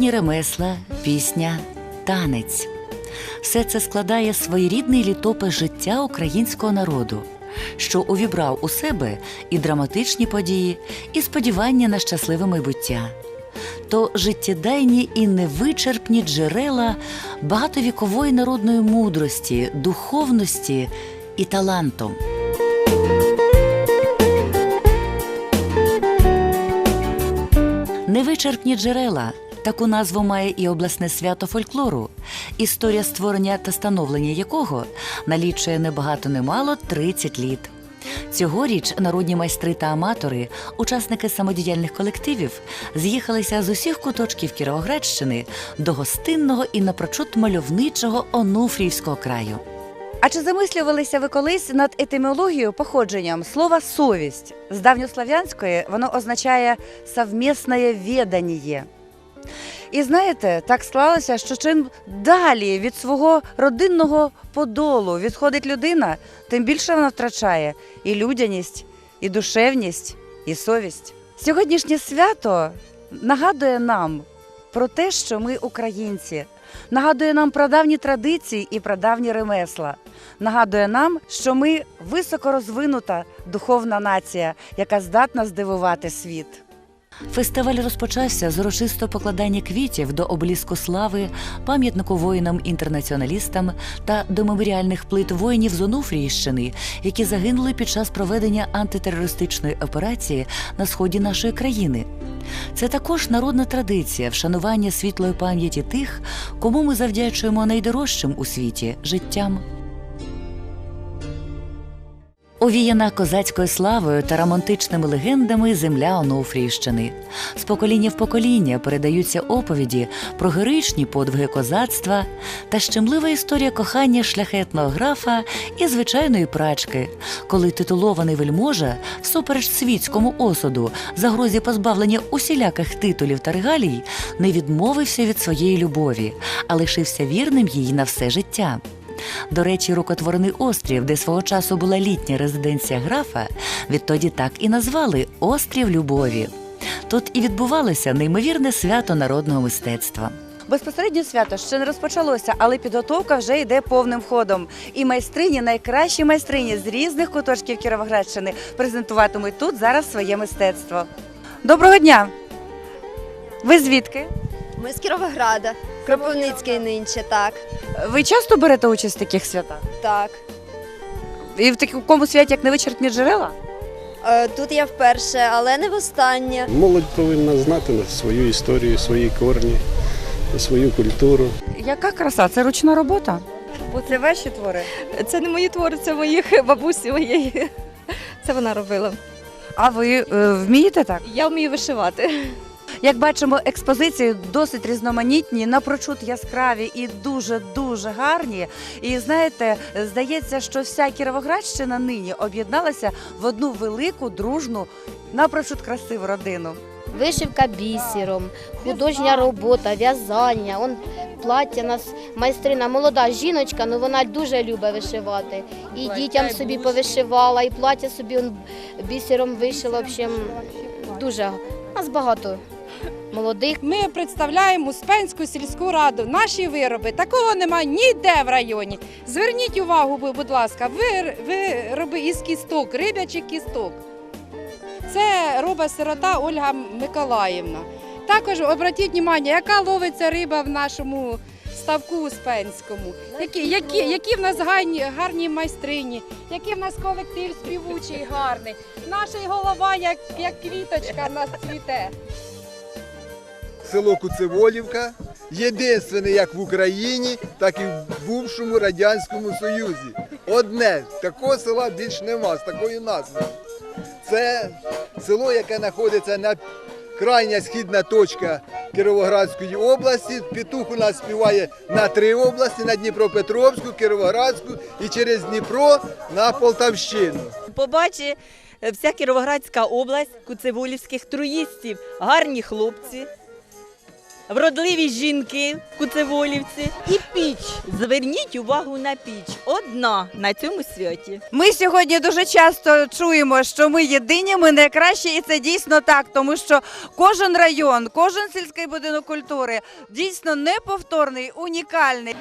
народні ремесла, пісня, танець. Все це складає своєрідний літопис життя українського народу, що увібрав у себе і драматичні події, і сподівання на щасливе майбуття. То життєдайні і невичерпні джерела багатовікової народної мудрості, духовності і таланту. Невичерпні джерела. Таку назву має і обласне свято фольклору, історія створення та становлення якого налічує небагато немало 30 літ. Цьогоріч народні майстри та аматори, учасники самодіяльних колективів, з'їхалися з усіх куточків Кіровоградщини до гостинного і напрочуд мальовничого Онуфріївського краю. А чи замислювалися ви колись над етимологією походженням слова совість? З давньослав'янської воно означає совмісне відання. І знаєте, так склалося, що чим далі від свого родинного подолу відходить людина, тим більше вона втрачає і людяність, і душевність, і совість. Сьогоднішнє свято нагадує нам про те, що ми українці, нагадує нам про давні традиції і про давні ремесла. Нагадує нам, що ми високорозвинута духовна нація, яка здатна здивувати світ. Фестиваль розпочався з урочистого покладання квітів до обліску слави, пам'ятнику воїнам-інтернаціоналістам та до меморіальних плит воїнів з Онуфріївщини, які загинули під час проведення антитерористичної операції на сході нашої країни. Це також народна традиція вшанування світлої пам'яті тих, кому ми завдячуємо найдорожчим у світі життям. Овіяна козацькою славою та романтичними легендами земля Онуфріївщини. З покоління в покоління передаються оповіді про героїчні подвиги козацтва та щемлива історія кохання шляхетного графа і звичайної прачки, коли титулований вельможа, всупереч світському осуду, загрозі позбавлення усіляких титулів та регалій, не відмовився від своєї любові, а лишився вірним їй на все життя. До речі, рукотворений острів, де свого часу була літня резиденція графа, відтоді так і назвали Острів Любові. Тут і відбувалося неймовірне свято народного мистецтва. Безпосередньо свято ще не розпочалося, але підготовка вже йде повним ходом. І майстрині, найкращі майстрині з різних куточків Кіровоградщини презентуватимуть тут зараз своє мистецтво. Доброго дня! Ви звідки? Ми з Кіровограда. Кропивницький нинче, так. Ви часто берете участь в таких святах? Так. І в такому святі, як невичерпні джерела? Е, Тут я вперше, але не востаннє. Молодь повинна знати свою історію, свої корні, свою культуру. Яка краса? Це ручна робота? Бо це ваші твори. Це не мої твори, це моїх бабусі моєї. Це вона робила. А ви е, вмієте так? Я вмію вишивати. Як бачимо, експозиції досить різноманітні, напрочуд яскраві і дуже дуже гарні. І знаєте, здається, що вся Кіровоградщина нині об'єдналася в одну велику, дружну, напрочуд красиву родину. Вишивка бісером, художня робота, в'язання. Он плаття нас майстрина, молода жіночка, ну вона дуже любить вишивати. І дітям собі повишивала, і плаття собі он бісером вишила. В общем, дуже нас багато молодих. Ми представляємо Успенську сільську раду. Наші вироби такого немає ніде в районі. Зверніть увагу, будь ласка, вироби із кісток, рибячих кісток. Це робить сирота Ольга Миколаївна. Також обратіть увагу, яка ловиться риба в нашому ставку Успенському. Які, які, які в нас гарні, гарні майстрині, який в нас колектив співучий, гарний. Наша голова, як, як квіточка, в нас цвіте. Село Куцеволівка, єдине як в Україні, так і в бувшому Радянському Союзі. Одне, такого села більш нема, з такою назвою. Це село, яке знаходиться на крайня східна точка Кіровоградської області. Петух у нас співає на три області: на Дніпропетровську, Кіровоградську і через Дніпро на Полтавщину. побачить е, вся Кіровоградська область куцеволівських труїстів. Гарні хлопці. Вродливі жінки Куцеволівці. І піч. Зверніть увагу на піч. Одна на цьому святі. Ми сьогодні дуже часто чуємо, що ми єдині, ми найкращі, і це дійсно так, тому що кожен район, кожен сільський будинок культури дійсно неповторний, унікальний.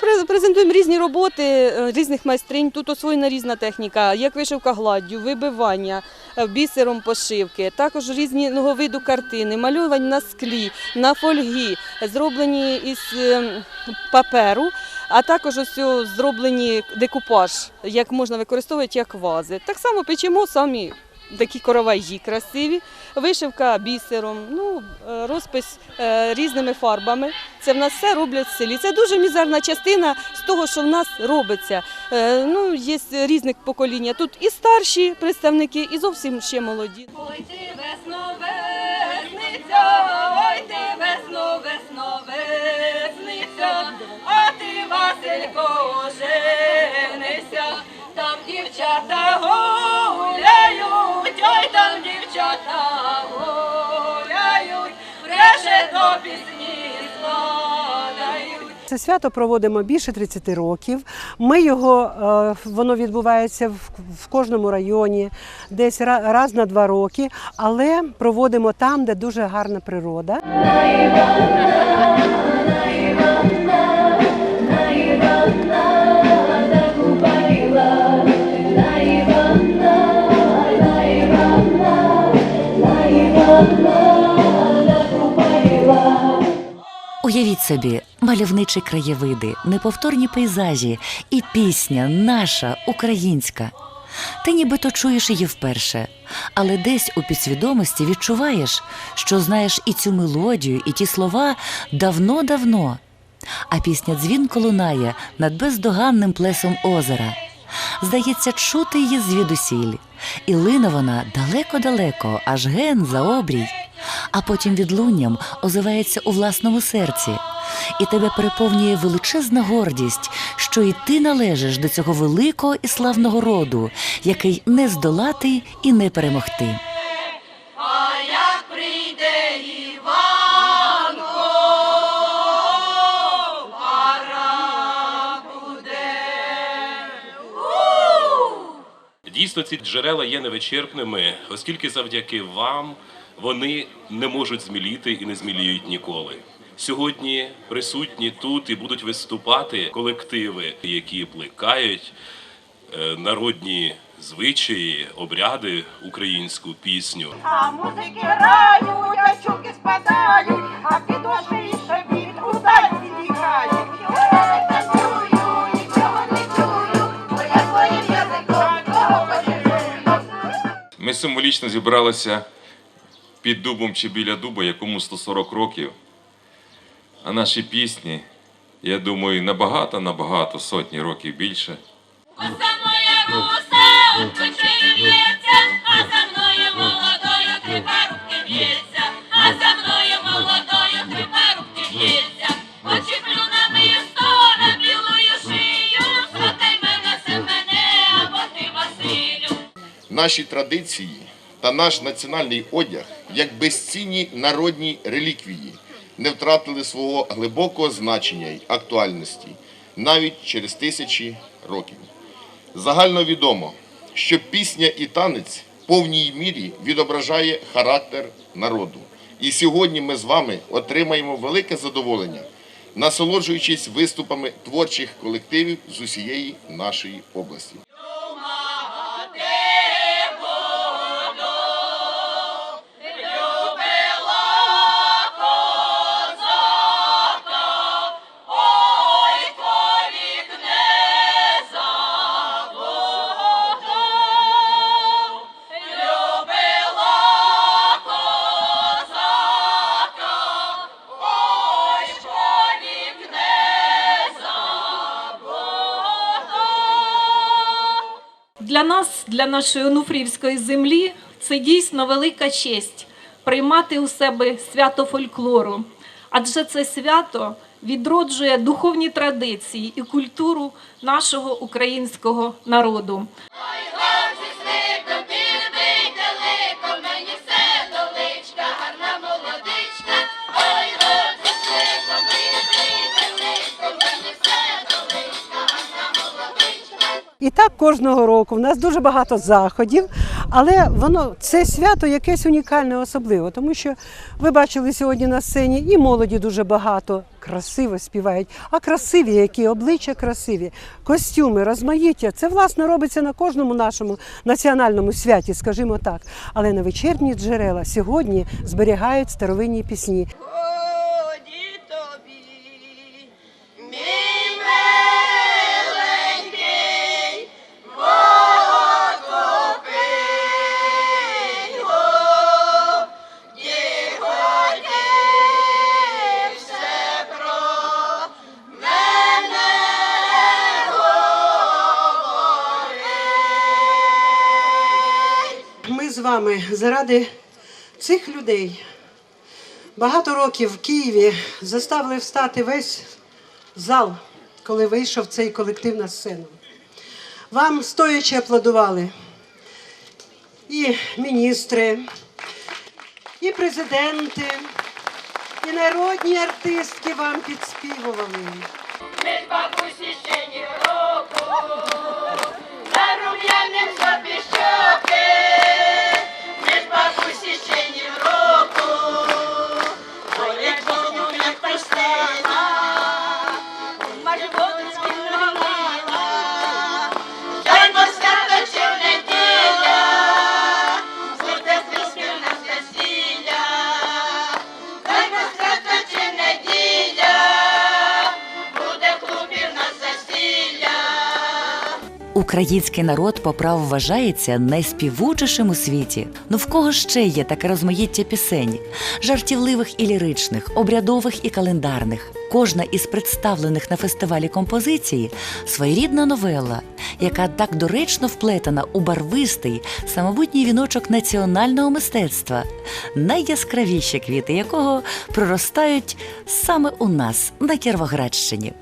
Пре- Презентуємо різні роботи е, різних майстринь. Тут освоєна різна техніка, як вишивка гладдю, вибивання, е, бісером пошивки, також різні виду картини, малювання на склі, на фольгі, зроблені із е, паперу, а також ось зроблені декупаж, як можна використовувати як вази. Так само печемо самі. Такі коровайжі красиві, вишивка бісером, ну, е, розпис е, різними фарбами. Це в нас все роблять в селі. Це дуже мізерна частина з того, що в нас робиться. Е, Ну, є різних покоління. Тут і старші представники, і зовсім ще молоді. Ой ти весно, весниця, ой ти весно, весно, весниця, а ти, Василько, оженися, там дівчата до пісні складають. Це свято проводимо більше 30 років. Ми його е, воно відбувається в, кожному районі, десь раз на два роки, але проводимо там, де дуже гарна природа. Уявіть собі, мальовничі краєвиди, неповторні пейзажі і пісня наша українська. Ти нібито чуєш її вперше, але десь у підсвідомості відчуваєш, що знаєш і цю мелодію, і ті слова давно-давно. А пісня дзвінко лунає над бездоганним плесом озера. Здається, чути її звідусіль, і лине вона далеко-далеко, аж ген за обрій, а потім відлунням озивається у власному серці, і тебе переповнює величезна гордість, що і ти належиш до цього великого і славного роду, який не здолати і не перемогти. Дійсно, ці джерела є невичерпними, оскільки завдяки вам вони не можуть зміліти і не зміліють ніколи. Сьогодні присутні тут і будуть виступати колективи, які плекають е, народні звичаї, обряди, українську пісню. А музики грають, а щуки спадають, а підошви і шабіт у Ми символічно зібралися під дубом чи біля дуба, якому 140 років. А наші пісні, я думаю, набагато, набагато сотні років більше. Оса моя руса, в'ється, а за мною молодою три парубки в'ється, а за мною молодою Наші традиції та наш національний одяг, як безцінні народні реліквії, не втратили свого глибокого значення й актуальності навіть через тисячі років. Загально відомо, що пісня і танець в повній мірі відображає характер народу. І сьогодні ми з вами отримаємо велике задоволення, насолоджуючись виступами творчих колективів з усієї нашої області. Для нас, для нашої онуфрівської землі, це дійсно велика честь приймати у себе свято фольклору. Адже це свято відроджує духовні традиції і культуру нашого українського народу. І так кожного року. У нас дуже багато заходів, але воно це свято якесь унікальне, особливо, тому що ви бачили сьогодні на сцені і молоді дуже багато красиво співають, а красиві, які обличчя красиві, костюми, розмаїття. Це власне робиться на кожному нашому національному святі, скажімо так. Але на вечірні джерела сьогодні зберігають старовинні пісні. Заради цих людей багато років в Києві заставили встати весь зал, коли вийшов цей колектив на сцену. Вам стоячи аплодували і міністри, і президенти, і народні артистки вам підспівували. Ми бабусі ще ні року, за рум'яним собі Український народ по праву вважається найспівучішим у світі. Ну в кого ще є таке розмаїття пісень, жартівливих і ліричних, обрядових і календарних. Кожна із представлених на фестивалі композицій своєрідна новела, яка так доречно вплетена у барвистий самобутній віночок національного мистецтва, найяскравіші квіти якого проростають саме у нас на Кіровоградщині.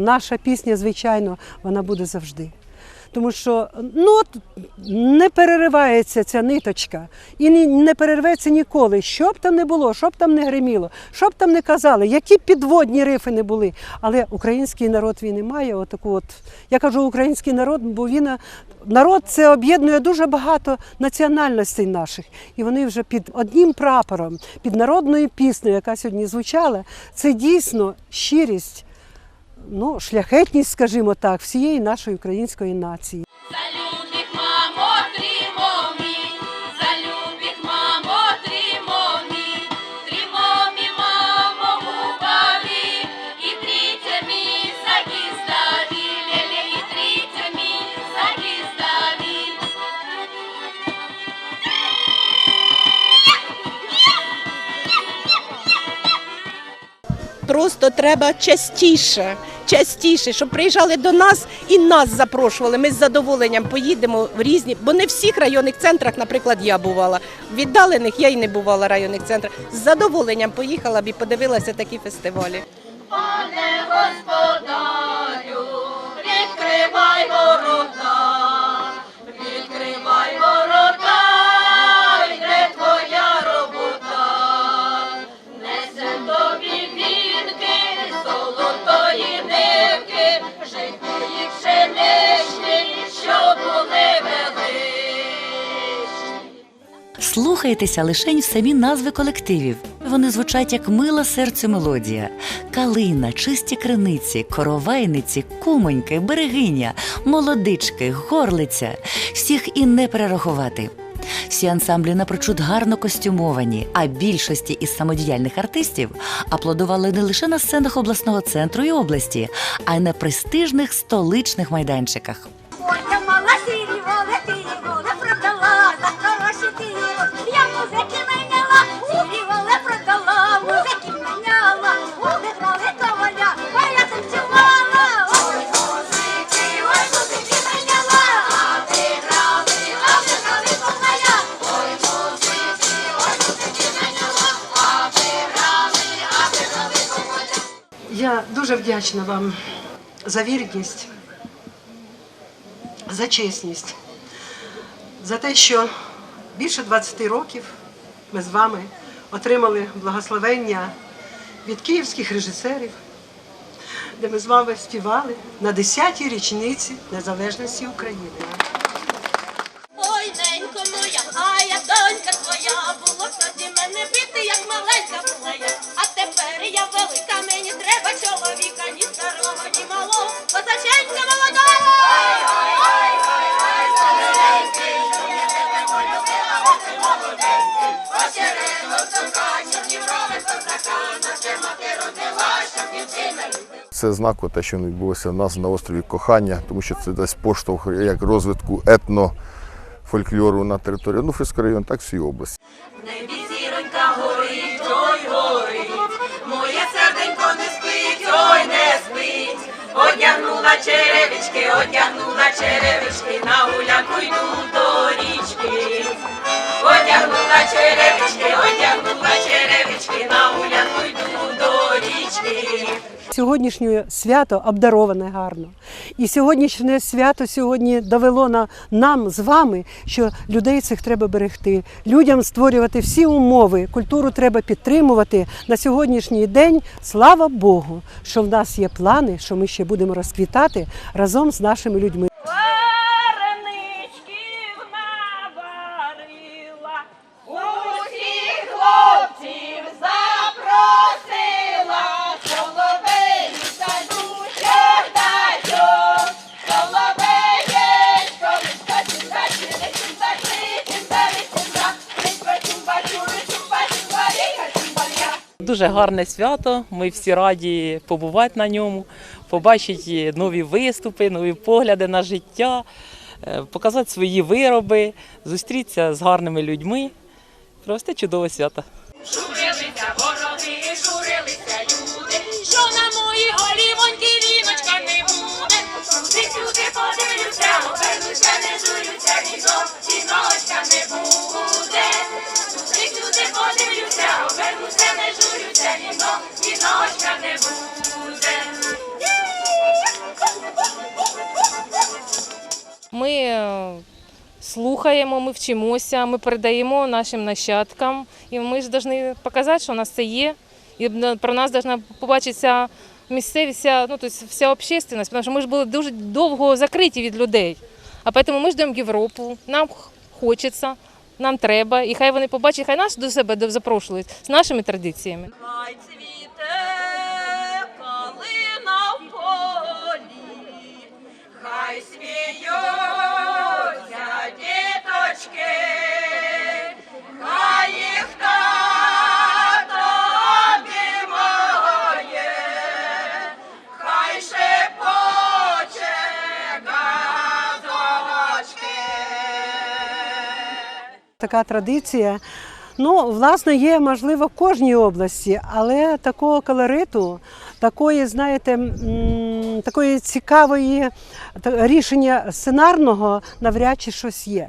Наша пісня, звичайно, вона буде завжди. Тому що ну, не переривається ця ниточка і не, не перерветься ніколи. Що б там не було, що б там не гриміло, що б там не казали, які підводні рифи не були. Але український народ він і має отаку от. Я кажу український народ, бо він народ це об'єднує дуже багато національностей наших. І вони вже під одним прапором, під народною піснею, яка сьогодні звучала, це дійсно щирість ну, шляхетність, скажімо так, всієї нашої української нації. Просто треба частіше, частіше, щоб приїжджали до нас і нас запрошували. Ми з задоволенням поїдемо в різні, бо не в всіх районних центрах, наприклад, я бувала. Віддалених я й не бувала районних центрах. З задоволенням поїхала б і подивилася такі фестивалі. Пане господарю, відкривай ворота, Слухайтеся лишень в самі назви колективів. Вони звучать як мила серцю мелодія: калина, чисті криниці, коровайниці, кумоньки, берегиня, молодички, горлиця. Всіх і не перерахувати. Всі ансамблі напрочуд гарно костюмовані, а більшості із самодіяльних артистів аплодували не лише на сценах обласного центру і області, а й на престижних столичних майданчиках. Вдячна вам за вірність, за чесність, за те, що більше 20 років ми з вами отримали благословення від київських режисерів, де ми з вами співали на 10-й річниці незалежності України. Ой, ненько моя, а я донька твоя, було тоді мене бити, як маленька була я. А тепер я велика, мені треба чоловіка, Це знак, те, що відбулося у нас на острові Кохання, тому що це дасть поштовх як розвитку етно фольклору на території Нуфрівського району, так і області. Одягнула черевички, одягнула черевички, на гулянку йду до річки. Одягнула черевички, одягнула черевички, на гулянку йду до річки. Сьогоднішнє свято обдароване гарно. І сьогоднішнє свято сьогодні довело на, нам з вами, що людей цих треба берегти, людям створювати всі умови, культуру треба підтримувати. На сьогоднішній день, слава Богу, що в нас є плани, що ми ще будемо розквітати разом з нашими людьми. Дуже гарне свято. Ми всі раді побувати на ньому, побачити нові виступи, нові погляди на життя, е, показати свої вироби, зустрітися з гарними людьми. Просто чудове свято. Журилися вороги, журилися люди, що на моїй голівоньки віночка не буде. Сюди, сюди подивлюся, обернуся, не журюся, віно, віночка не буде. Обернуся, не журюся, віно, віночка не буде. Ми е, слухаємо, ми вчимося, ми передаємо нашим нащадкам. І ми ж повинні показати, що у нас це є. І про нас повинна побачитися місцевість, ну, тобто вся общественність, тому що ми ж були дуже довго закриті від людей. А тому ми ждемо Європу, нам хочеться, нам треба, і хай вони побачать, хай нас до себе запрошують з нашими традиціями. Така традиція. Ну, власне, є можливо в кожній області, але такого колориту, такої, знаєте, такої цікавої рішення сценарного навряд чи щось є.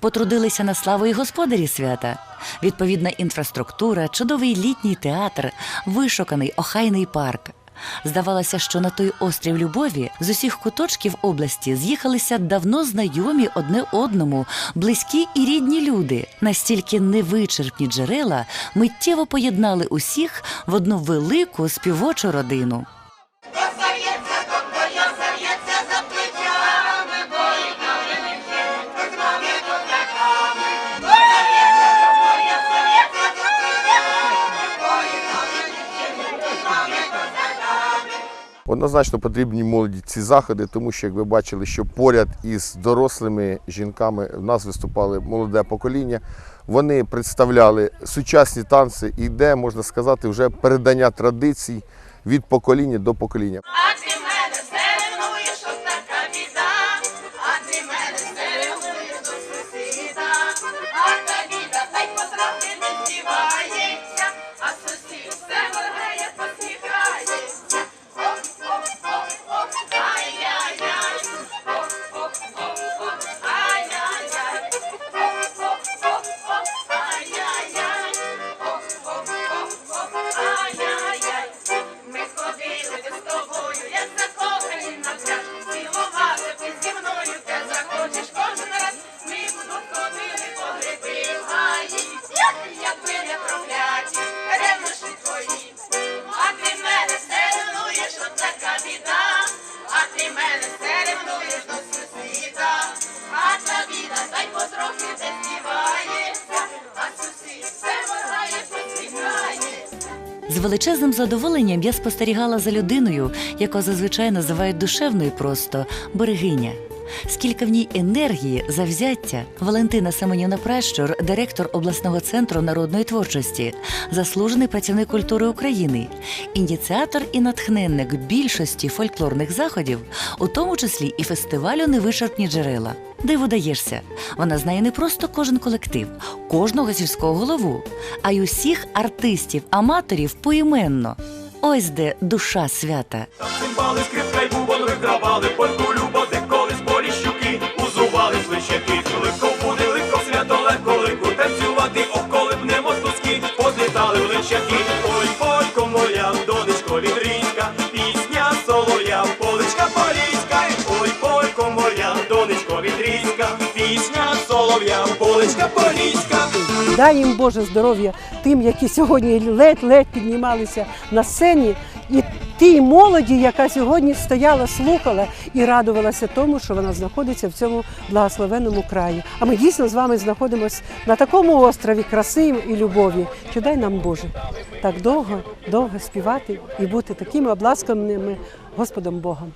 Потрудилися на славу і господарі свята. Відповідна інфраструктура, чудовий літній театр, вишуканий охайний парк. Здавалося, що на той острів любові з усіх куточків області з'їхалися давно знайомі одне одному, близькі і рідні люди. Настільки невичерпні джерела миттєво поєднали усіх в одну велику співочу родину. Однозначно потрібні молоді ці заходи, тому що, як ви бачили, що поряд із дорослими жінками в нас виступали молоде покоління. Вони представляли сучасні танці, і де можна сказати, вже передання традицій від покоління до покоління. З величезним задоволенням я спостерігала за людиною, яку зазвичай називають душевною просто берегиня. Скільки в ній енергії, завзяття. Валентина Семенівна Пращур, директор обласного центру народної творчості, заслужений працівник культури України, ініціатор і натхненник більшості фольклорних заходів, у тому числі і фестивалю Невичерпні джерела. Диву даєшся, вона знає не просто кожен колектив, кожного сільського голову, а й усіх артистів, аматорів поіменно. Ось де душа свята. Цимбали, скрипка й бубон вигравали, польку танцювати, околи б не мотузки, позлітали в личаки. Ой, полько моя, донечко відрізька, пісня солов'я, поличка поліська, ой, полько моя, донечко відрізька, пісня солов'я, поличка поліська. Дай їм Боже здоров'я тим, які сьогодні ледь-ледь піднімалися на сцені, і тій молоді, яка сьогодні стояла, слухала і радувалася тому, що вона знаходиться в цьому благословенному краї. А ми дійсно з вами знаходимося на такому острові краси і любові, Чи дай нам Боже так довго, довго співати і бути такими обласканими Господом Богом.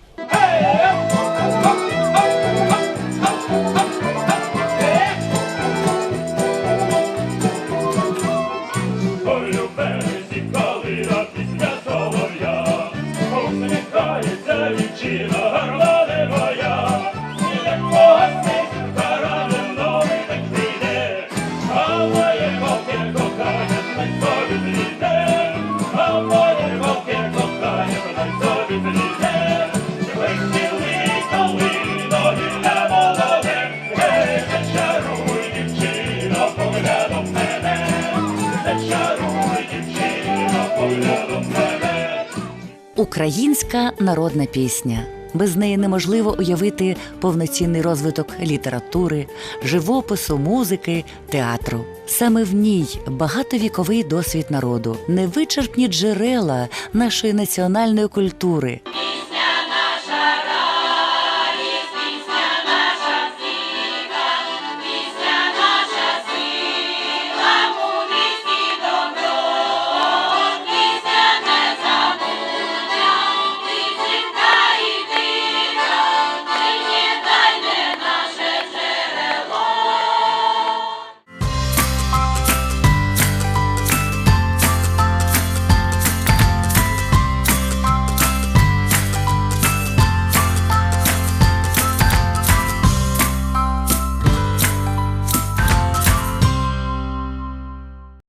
Народна пісня. Без неї неможливо уявити повноцінний розвиток літератури, живопису, музики, театру. Саме в ній багатовіковий досвід народу, невичерпні джерела нашої національної культури. Пісня